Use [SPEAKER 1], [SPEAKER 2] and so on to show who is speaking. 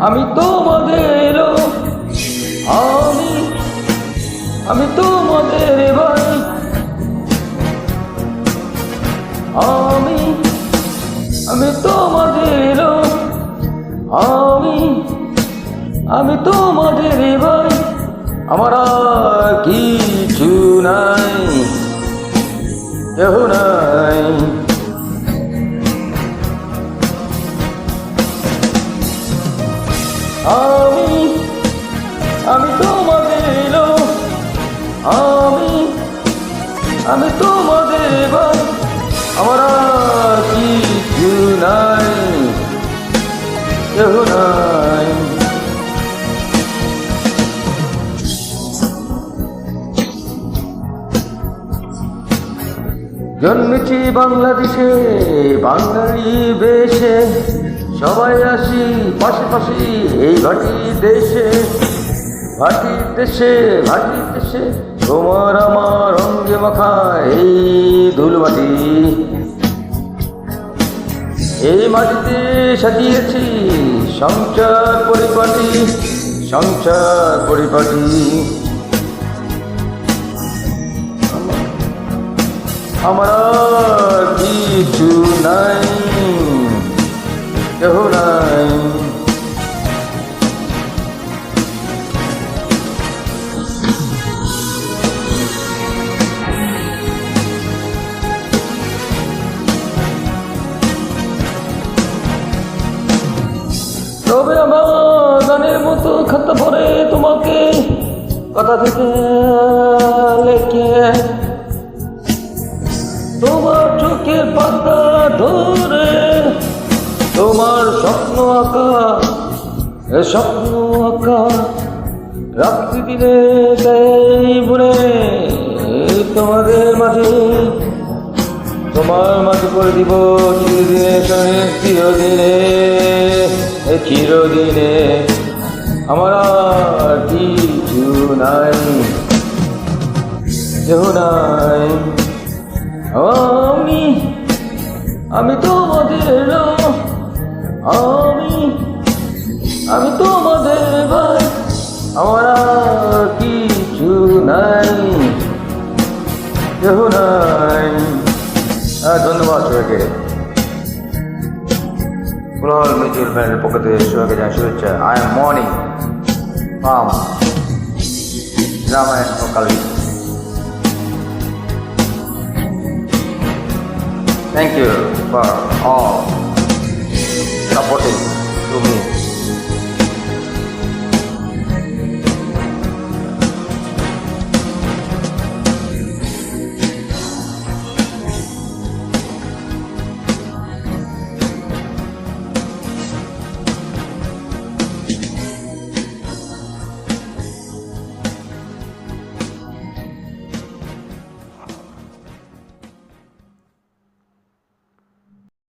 [SPEAKER 1] আমি তোমাদের আমি আমি তোমাদের ভাই আমি আমি তোমাদের আমি আমি তোমাদের ভাই আমার কিছু নাই। কেহ নাই। তোমাদের আমি আমি তোমাদের আমার কিছু নাই, কেহ নাই। জন্মেছি বাংলাদেশে, বাঙালি বেশে। সবাই আসি পাশাপাশি এই ভাটি দেশে। ভাটি দেশে ভাটি দেশে তোমার আমার অঙ্গে মাখা এই ধুলমাটি এই মাটিতে সাজিয়েছি সংসার পরিপাটি সংসার পরিপাটি। আমার কিছু নাই, কেহ নাই। তবে আমার গানের মতো খাতা পরে তোমাকে কথা থেকে লেখে। তোমার চোখের পাতা ধরে তোমার স্বপ্ন আঁকা স্বপ্ন আঁকা রাত্রি দিনে দেয় বুড়ে তোমাদের মাঝে, তোমার মাঝে করে দিব চিরদিনে এ চিরদিনে আমার আর কিছু নাই। নাই। আমি আমি তোমাদের আমি আমি তোমাদের ভাই আমার কিছু নাই। কেহ নাই। குலோர் மீதியில் மேல் பக்கத்து சிவகஜா சிவச்ச ஐ எம் மோனி ஆம் ராமாயணம் கல்வி தேங்க்யூ ஃபார் ஆல்